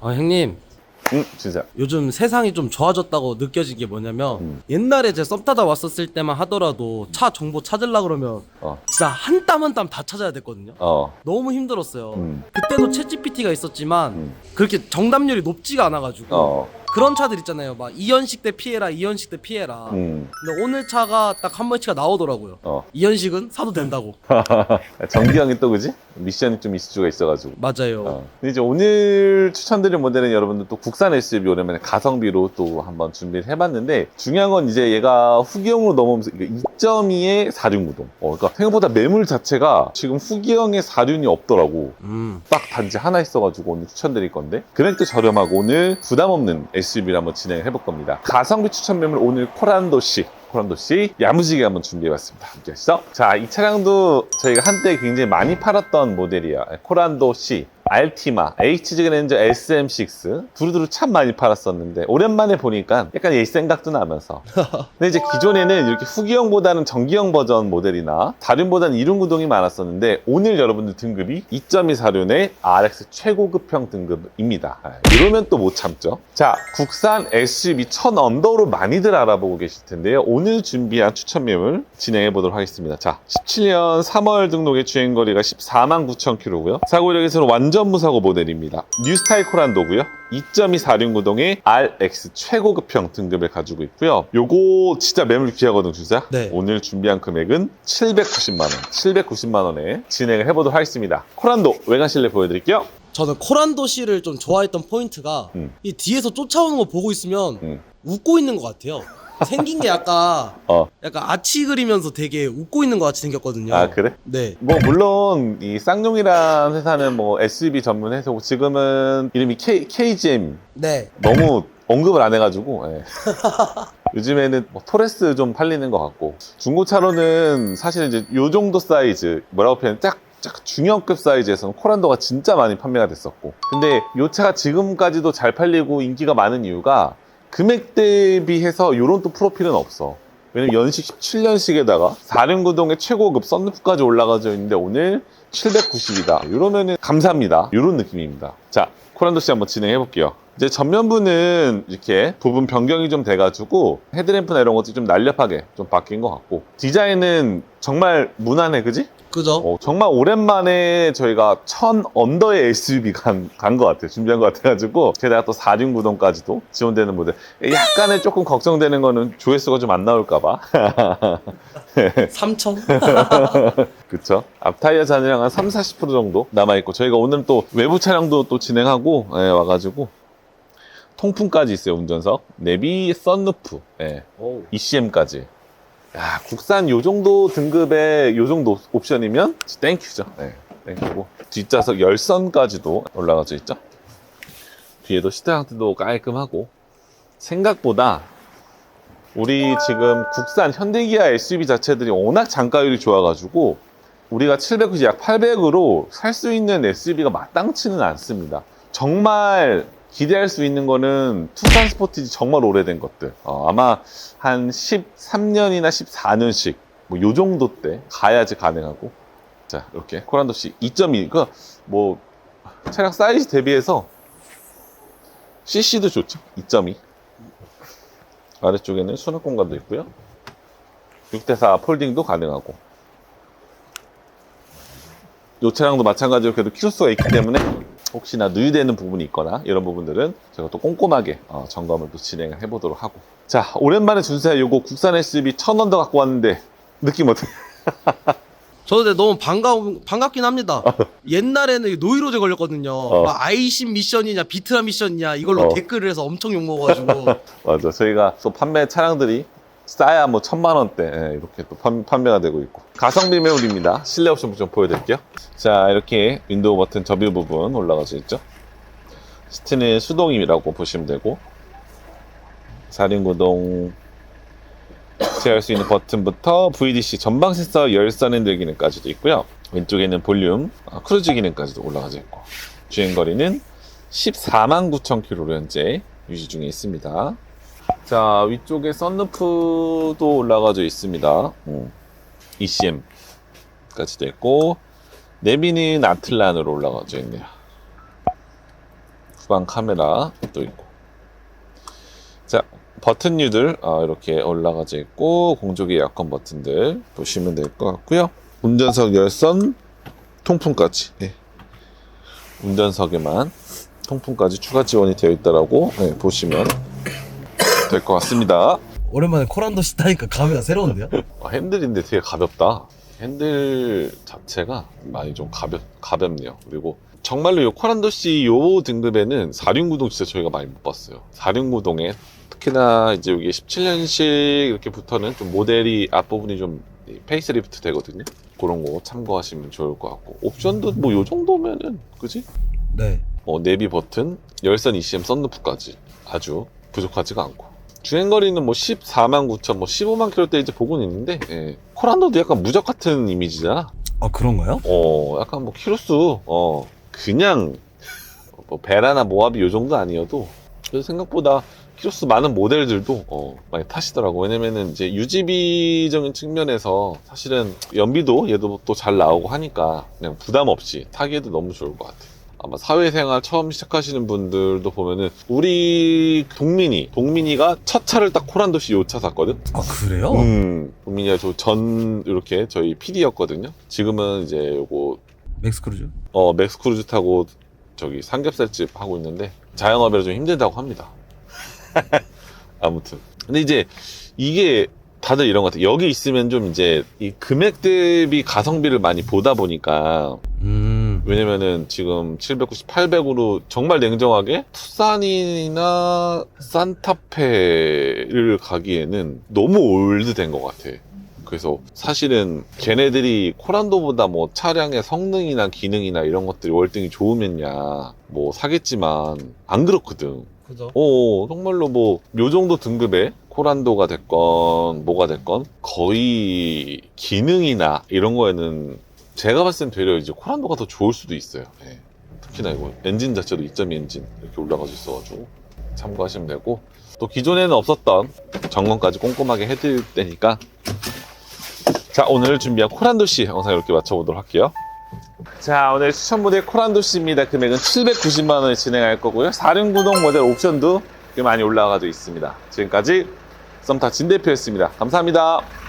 아 형님 응, 진짜. 요즘 세상이 좀 좋아졌다고 느껴진 게 뭐냐면 음. 옛날에 제 썸 타다 왔었을 때만 하더라도 차 정보 찾으려 그러면 어, 진짜 한 땀 한 땀 다 찾아야 됐거든요. 어, 너무 힘들었어요. 음. 그때도 챗GPT가 있었지만 음. 그렇게 정답률이 높지가 않아가지고 어, 그런 차들 있잖아요. 막 이연식 대 피해라, 이연식 대 피해라. 음, 근데 오늘 차가 딱 한 번치가 나오더라고요. 어. 이연식은 사도 된다고. 정기형이 또 그지? 미션이 좀 있을 수가 있어가지고. 맞아요. 어. 근데 이제 오늘 추천드릴 모델은 여러분들 또 국산 SUV 오랜만에 가성비로 또 한번 준비를 해봤는데 중요한 건 이제 얘가 후기형으로 넘어오면서 2.2의 4륜구동. 어, 그러니까 생각보다 매물 자체가 지금 후기형의 4륜이 없더라고. 음. 딱 단지 하나 있어가지고 오늘 추천드릴 건데 금액도 저렴하고 오늘 부담 없는 SUV를 한번 진행을 해볼 겁니다. 가성비 추천 매물 오늘 코란도 C. 코란도 C 야무지게 한번 준비해봤습니다. 함께 하시죠. 자, 이 차량도 저희가 한때 굉장히 많이 팔았던 모델이야. 코란도 C. 알티마, HG 그랜저 SM6 두루두루 참 많이 팔았었는데 오랜만에 보니까 약간 옛 생각도 나면서 근데 이제 기존에는 이렇게 후기형보다는 정기형 버전 모델이나 다륜보다는 이륜 구동이 많았었는데 오늘 여러분들 등급이 2.2 사륜의 RX 최고급형 등급입니다. 아, 이러면 또 못 참죠. 자, 국산 SUV 천 언더로 많이들 알아보고 계실 텐데요. 오늘 준비한 추천 매물 진행해 보도록 하겠습니다. 자, 17년 3월 등록의 주행거리가 14만 9천 킬로고요. 사고력에서는 완전 무사고 모델입니다. 뉴스타일 코란도고요. 2.2 사륜구동의 RX 최고급형 등급을 가지고 있고요. 요거 진짜 매물 귀하거든, 주자. 네. 오늘 준비한 금액은 790만 원, 790만 원에 진행을 해보도록 하겠습니다. 코란도 외관 실내 보여드릴게요. 저는 코란도 씨를 좀 좋아했던 포인트가 음. 이 뒤에서 쫓아오는 거 보고 있으면 음. 웃고 있는 것 같아요. 생긴 게 약간 어, 약간 아치 그리면서 되게 웃고 있는 것 같이 생겼거든요. 아 그래? 네. 뭐 물론 이 쌍용이란 회사는 뭐 SUV 전문 회사고 지금은 이름이 K, KGM 네. 너무 언급을 안 해가지고 예. 요즘에는 뭐 토레스 좀 팔리는 것 같고 중고차로는 사실 이제 요 정도 사이즈 뭐라고 표현 딱, 딱 중형급 사이즈에서는 코란도가 진짜 많이 판매가 됐었고 근데 요 차가 지금까지도 잘 팔리고 인기가 많은 이유가 금액 대비해서 요런 또 프로필은 없어. 왜냐면 연식 17년식에다가 4륜구동의 최고급 썬루프까지 올라가져 있는데 오늘 790이다. 이러면은 감사합니다. 이런 느낌입니다. 자 코란도 씨 한번 진행해 볼게요 이제 전면부는 이렇게 부분 변경이 좀 돼가지고 헤드램프나 이런 것들이 좀 날렵하게 좀 바뀐 것 같고 디자인은 정말 무난해 그지? 그죠? 어, 정말 오랜만에 저희가 천 언더의 SUV 간, 간것 같아요. 준비한 것 같아가지고. 게다가 또 4륜 구동까지도 지원되는 모델. 약간의 조금 걱정되는 거는 조회수가 좀 안 나올까봐. 3천? 그쵸? 앞타이어 잔이랑 한 3, 40% 정도 남아있고. 저희가 오늘 또 외부 차량도 또 진행하고, 예, 와가지고. 통풍까지 있어요, 운전석. 내비, 썬루프, 예, 오. ECM까지. 야, 국산 요 정도 등급의 요 정도 옵션이면 땡큐죠. 네, 땡큐고. 뒷좌석 열선까지도 올라가져 있죠. 뒤에도 시트 상태도 깔끔하고 생각보다 우리 지금 국산 현대기아 SUV 자체들이 워낙 장가율이 좋아가지고 우리가 790, 약 800으로 살 수 있는 SUV가 마땅치는 않습니다. 정말 기대할 수 있는 거는 투싼 스포티지 정말 오래된 것들. 어, 아마 한 13년이나 14년씩 뭐 요 정도 때 가야지 가능하고. 자, 이렇게 코란도씨 2.2. 그뭐 차량 사이즈 대비해서 CC도 좋죠. 2.2. 아래쪽에는 수납 공간도 있고요. 6대4 폴딩도 가능하고. 이 차량도 마찬가지로 그래도 키로수가 있기 때문에 혹시나 누유되는 부분이 있거나 이런 부분들은 제가 또 꼼꼼하게 어, 점검을 또 진행을 해보도록 하고 자 오랜만에 준수야 요거 국산 SUV 천원 더 갖고 왔는데 느낌 어때? 저도 근데 너무 반가 반갑긴 합니다. 옛날에는 노이로제 걸렸거든요. 어. 막 아이신 미션이냐 비트라 미션이냐 이걸로 어. 댓글을 해서 엄청 욕 먹어가지고 맞아 저희가 또 판매 차량들이 싸야 뭐 천만 원대. 예, 이렇게 또 판, 판매가 되고 있고. 가성비 매물입니다. 실내 옵션 좀 보여드릴게요. 자 이렇게 윈도우 버튼 접유 부분 올라가져 있죠? 시트는 수동이라고 보시면 되고. 사륜구동. 제어할 수 있는 버튼부터 VDC 전방 센서 열선 핸들 기능까지도 있고요. 왼쪽에는 볼륨 어, 크루즈 기능까지도 올라가져 있고. 주행거리는 14만 9천 킬로로 현재 유지 중에 있습니다 자 위쪽에 썬루프도 올라가져 있습니다 음. ECM까지 되고 내비는 아틀란으로 올라가져 있네요 후방 카메라 또 있고. 자, 버튼류들 어, 이렇게 올라가져 있고 공조기 에어컨 버튼들 보시면 될 것 같고요. 운전석 열선 통풍까지. 예. 운전석에만 통풍까지 추가 지원이 되어 있다라고 예, 보시면 될 것 같습니다. 오랜만에 코란도시 타니까 감회가 새로운데요? 아, 핸들인데 되게 가볍다. 핸들 자체가 많이 좀 가볍, 가볍네요. 그리고 정말로 요 코란도시 요 등급에는 4륜구동 진짜 저희가 많이 못 봤어요. 4륜구동에 특히나 이제 여기 17년식 이렇게 붙어는 좀 모델이 앞부분이 좀 페이스리프트 되거든요. 그런 거 참고하시면 좋을 것 같고. 옵션도 뭐 요 정도면은, 그지? 네. 어, 내비 버튼, 열선 ECM 썬루프까지 아주 부족하지가 않고. 주행거리는 뭐 14만 9천, 뭐 15만 킬로대 이제 보고는 있는데, 예. 코란도도 약간 무적 같은 이미지잖아. 아 그런가요? 어, 약간 뭐 키로수, 어, 그냥, 뭐 베라나 모하비 요 정도 아니어도, 그래서 생각보다 키로수 많은 모델들도, 어, 많이 타시더라고. 왜냐면은 이제 유지비적인 측면에서 사실은 연비도 얘도 또 잘 나오고 하니까 그냥 부담 없이 타기에도 너무 좋을 것 같아. 아마 사회생활 처음 시작하시는 분들도 보면은 우리 동민이 동민이가 첫 차를 딱 코란도시 요 차 샀거든. 아 그래요? 음, 동민이가 저 전 이렇게 저희 PD였거든요. 지금은 이제 요거 맥스크루즈? 어 맥스크루즈 타고 저기 삼겹살집 하고 있는데 자영업이라 좀 힘들다고 합니다. 아무튼 근데 이제 이게 다들 이런 것 같아. 여기 있으면 좀 이제 이 금액 대비 가성비를 많이 보다 보니까 음. 왜냐면은 지금 790, 800으로 정말 냉정하게 투싼이나 산타페를 가기에는 너무 올드된 것 같아. 그래서 사실은 걔네들이 코란도보다 뭐 차량의 성능이나 기능이나 이런 것들이 월등히 좋으면야 뭐 사겠지만 안 그렇거든. 그죠. 어, 정말로 뭐, 요 정도 등급의 코란도가 됐건, 뭐가 됐건, 거의 기능이나 이런 거에는 제가 봤을 땐 되려 이제 코란도가 더 좋을 수도 있어요. 예. 특히나 이거 엔진 자체도 2.2 엔진 이렇게 올라가져 있어가지고 참고하시면 되고, 또 기존에는 없었던 점검까지 꼼꼼하게 해드릴 테니까, 자, 오늘 준비한 코란도 씨 영상 이렇게 맞춰보도록 할게요. 자, 오늘 추천 모델 코란도 씨입니다. 금액은 790만 원에 진행할 거고요. 4륜 구동 모델 옵션도 꽤 많이 올라가져 있습니다. 지금까지 썸타 진 대표였습니다. 감사합니다.